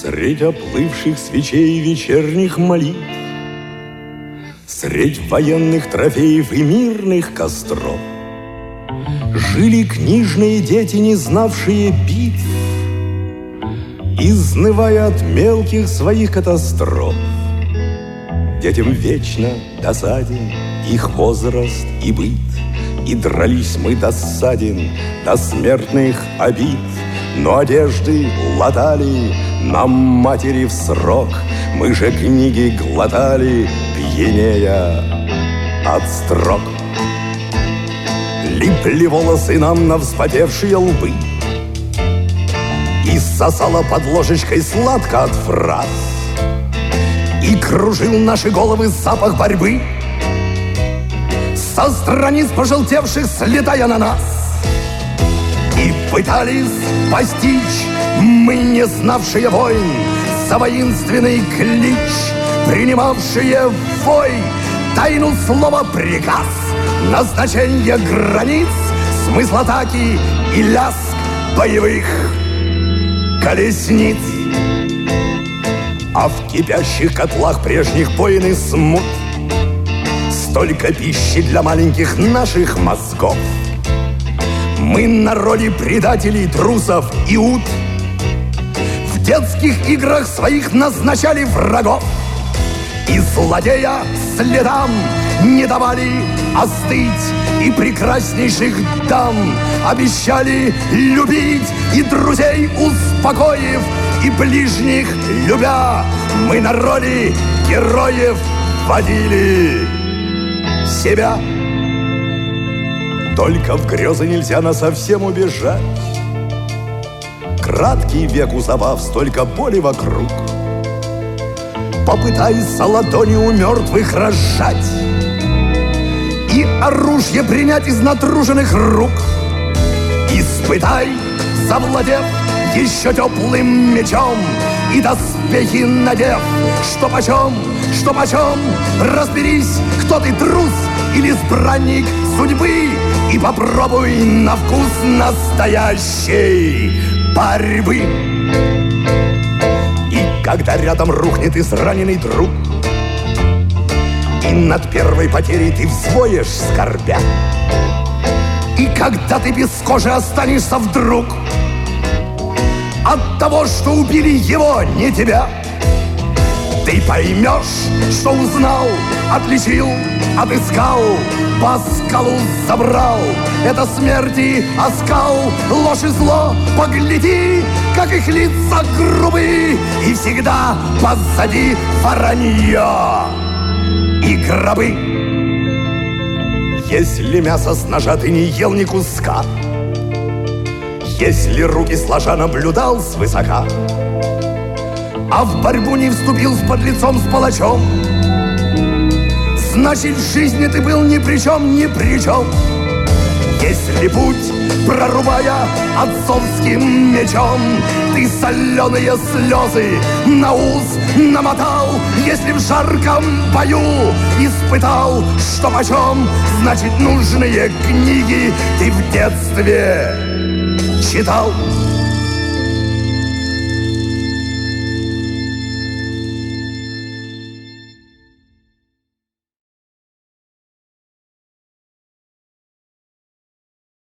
Средь оплывших свечей вечерних молитв, Средь военных трофеев и мирных костров Жили книжные дети, не знавшие битв, Изнывая от мелких своих катастроф. Детям вечно досаден их возраст и быт, И дрались мы досаден до смертных обид, Но одежды латали нам матери в срок, Мы же книги глотали, пьянея от строк. Липли волосы нам на вспотевшие лбы, И сосала под ложечкой сладко от фраз, И кружил наши головы запах борьбы, Со страниц пожелтевших слетая на нас. И пытались постичь мы, не знавшие войн, За воинственный клич, принимавшие вой, Тайну слова приказ, назначение границ, Смысл атаки и ляск боевых колесниц. А в кипящих котлах прежних войн и смут Столько пищи для маленьких наших мозгов. Мы на роли предателей, трусов и ут В детских играх своих назначали врагов. И злодея следам не давали остыть И прекраснейших дам обещали любить И друзей успокоив, и ближних любя Мы на роли героев водили себя. Только в грезы нельзя на совсем убежать Краткий век у забав, столько боли вокруг. Попытайся ладони у мертвых разжать И оружие принять из натруженных рук. Испытай, завладев еще теплым мечом И доспехи надев, что почем, что почем Разберись, кто ты, трус или избранник судьбы И попробуй на вкус настоящей борьбы И когда рядом рухнет израненный друг И над первой потерей ты взвоешь скорбя. И когда ты без кожи останешься вдруг От того, что убили его, не тебя Ты поймешь, что узнал, отличил, отыскал По скалу забрал. Это смерти оскал Ложь и зло, погляди Как их лица грубые И всегда позади воронье И гробы. Если мясо с ножа ты не ел ни куска Если руки сложа наблюдал свысока А в борьбу не вступил с подлецом, с палачом Значит, в жизни ты был ни при чем, ни при чем. Если путь, прорубая отцовским мечом, Ты соленые слезы на ус намотал, Если в жарком бою испытал, что почем, Значит, нужные книги ты в детстве читал.